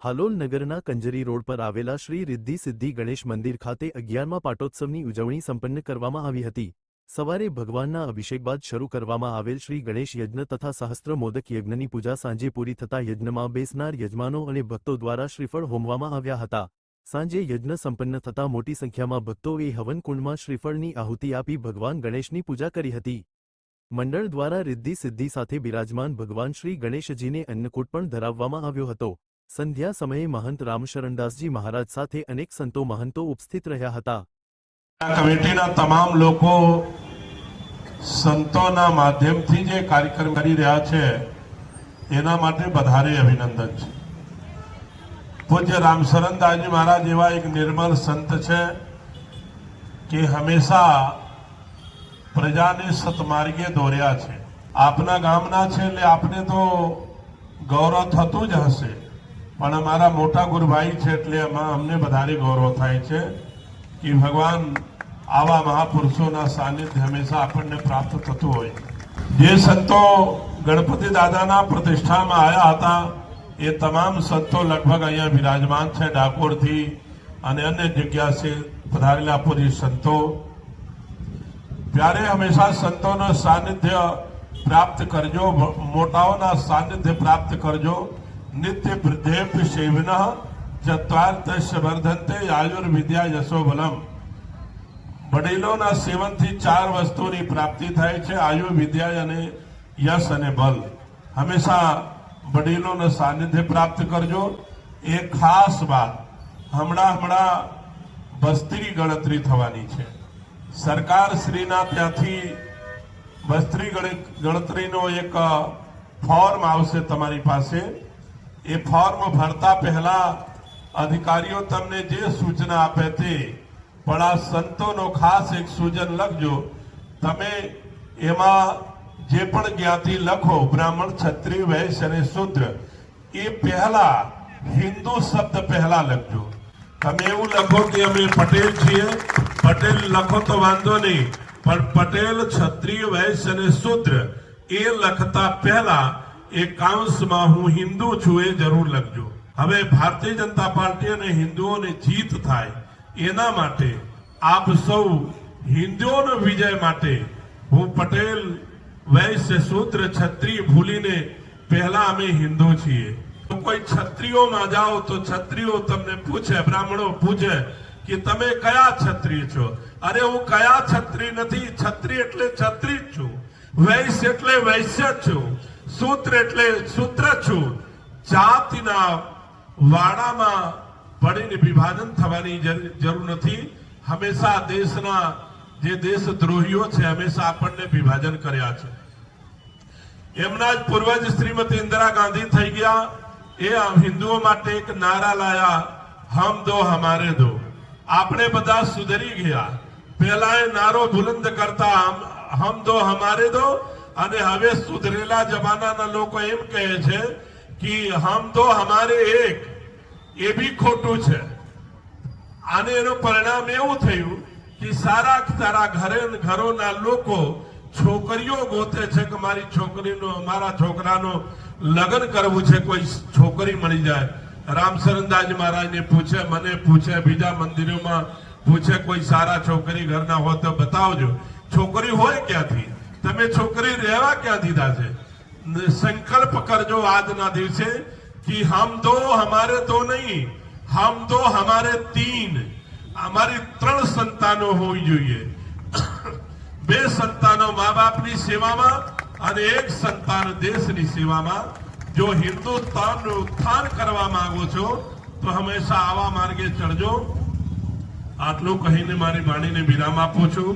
હાલોલ નગરના કંજરી રોડ પર આવેલા શ્રી રિદ્ધિ સિદ્ધિ ગણેશ મંદિર ખાતે અગિયારમા પાટોત્સવની ઉજવણી સંપન્ન કરવામાં આવી હતી. સવારે ભગવાનના અભિષેક બાદ શરૂ કરવામાં આવેલ શ્રી ગણેશ યજ્ઞ તથા સહસ્ત્ર મોદક યજ્ઞની પૂજા સાંજે પૂરી થતા યજ્ઞમાં બેસનાર યજમાનો અને ભક્તો દ્વારા શ્રીફળ હોમવામાં આવ્યા હતા. સાંજે યજ્ઞ સંપન્ન થતા મોટી સંખ્યામાં ભક્તોએ હવનકુંડમાં શ્રીફળની આહુતિ આપી ભગવાન ગણેશની પૂજા કરી હતી. મંડળ દ્વારા રિદ્ધિ સિદ્ધિ સાથે બિરાજમાન ભગવાન શ્રી ગણેશજીને અન્નકૂટ પણ ધરાવવામાં આવ્યો હતો. સંધ્યા સમયે મહંત રામશરણદાસજી મહારાજ સાથે અનેક સંતો મહંતો ઉપસ્થિત રહ્યા હતા. કમિટીના તમામ લોકો સંતોના માધ્યમથી જે કાર્યક્રમ કરી રહ્યા છે, એના માટે વધારે અભિનંદન છે. પૂજ્ય રામશરણદાસજી મહારાજ એવા એક નિર્મલ સંત છે કે હંમેશા પ્રજાને સતમાર્ગે દોર્યા છે. આપના ગામના છે એટલે આપને તો ગૌરવ થતું જ હશે. પણ અમારા મોટા ગુરુભાઈ છે એટલે એમાં અમને વધારે ગૌરવ થાય છે કે ભગવાન આવા મહાપુરુષોના સાનિધ્ય હંમેશા આપણને પ્રાપ્ત થતું હોય. જે સંતો ગણપતિ દાદાના પ્રતિષ્ઠામાં આવ્યા હતા, એ તમામ સંતો લગભગ અહીંયા બિરાજમાન છે ડાકોરથી અને અન્ય જગ્યાથી પધારેલા પૂરી સંતો. ત્યારે હંમેશા સંતોનો સાનિધ્ય પ્રાપ્ત કરજો મોટાઓના સાનિધ્ય પ્રાપ્ત કરજો. નિત્ય વૃદ્ધેભ્ય સેવન ચત્વાર્થ વર્ધંતે આયુર્વિદ્યા યશો બલમ વડીલોના સેવનથી ચાર વસ્તુની પ્રાપ્તિ થાય છે આયુ વિદ્યા અને યશ અને બલ હંમેશા વડીલોના સાનિધ્ય પ્રાપ્ત કરજો. એ ખાસ વાત, હમણાં હમણાં વસ્તી ગણતરી થવાની છે. સરકાર શ્રીના ત્યાંથી બસ્ત્રી ગણ- ગણતરીનો એક ફોર્મ આવશે તમારી પાસે. એ ફોર્મ ભરતા પહેલા અધિકારીઓ તમને જે સૂચના આપે તે, પણ આ સંતોનો ખાસ એક સૂચન લખજો. તમે એમાં જે પણ જ્ઞાતિ લખો, બ્રાહ્મણ, ક્ષત્રિય, વૈશ્ય અને શુદ્ર, એ પહેલા હિન્દુ શબ્દ પહેલા લખજો. તમે એવું લખો કે અમે પટેલ છીએ. પટેલ લખો તો વાંધો નહીં, પણ પટેલ, ક્ષત્રિય, વૈશ્ય અને શુદ્ર, એ લખતા પહેલા એ કાંસમાં હું હિન્દુ છું એ જરૂર લખજો. હવે ભારતીય જનતા પાર્ટી અને હિન્દુઓની જીત થાય એના માટે આપ સૌ હિન્દુઓનો વિજય માટે હું પટેલ, વૈશ્ય શૂદ્ર છત્રી ભૂલીને પહેલા અમે હિન્દુ છીએ. કોઈ છત્રીઓમાં જાઓ તો છત્રીઓ તમને પૂછે, બ્રાહ્મણો પૂછે કે તમે કયા છત્રી છો? અરે હું કયા છત્રી નથી, છત્રી એટલે છત્રી જ છું. વૈશ્ય એટલે વૈશ્ય જ છું. સૂત્ર એટલે સૂત્ર છું. જાતિના વાડામાં પડીને વિભાજન થવાની જરૂર નથી. હંમેશા દેશના જે દેશદ્રોહીઓ છે, હંમેશા આપણને વિભાજન કર્યા છે. એમના જ પૂર્વજ શ્રીમતી ઇન્દિરા ગાંધી થઈ ગયા. એ હિન્દુઓ માટે એક નારા લાયા, હમ દો, હમારે દો. આપણે બધા સુધરી ગયા. પહેલા એ નારો બુલંદ કરતા, હમ- દો, હમારે દો. અને હવે સુધરેલા જમાનાના લોકો એમ કહે છે કે હમ તો હમારે એક, એ બી ખોટું છે. આને એનું પરિણામ એવું થયું કે સારા સારા ઘરે ઘરોના લોકો છોકરીઓ ગોતે છે કે મારી છોકરીનો, મારા છોકરાનો લગ્ન કરવું છે, કોઈ છોકરી મળી જાય. રામશરણદાસ મહારાજને પૂછે, મને પૂછે, બીજા મંદિરોમાં પૂછે, કોઈ સારા છોકરી ઘરના હોય તો બતાવજો. છોકરી હોય ક્યાંથી? તમે છોકરી રહેવા ક્યાં દીધા છે? સંકલ્પ કરજો આજના દિવસે કે હમ દો હમારે દો નહીં, હમ દો હમારે તીન. અમારી ત્રણ સંતાનો હોવી જોઈએ. બે સંતાનો મા બાપની સેવામાં અને એક સંતાન દેશની સેવામાં. જો હિન્દુસ્તાનનું ઉત્થાન કરવા માંગો છો, તો હંમેશા આવા માર્ગે ચડજો. આટલું કહીને મારી વાણીને વિરામ આપું છું.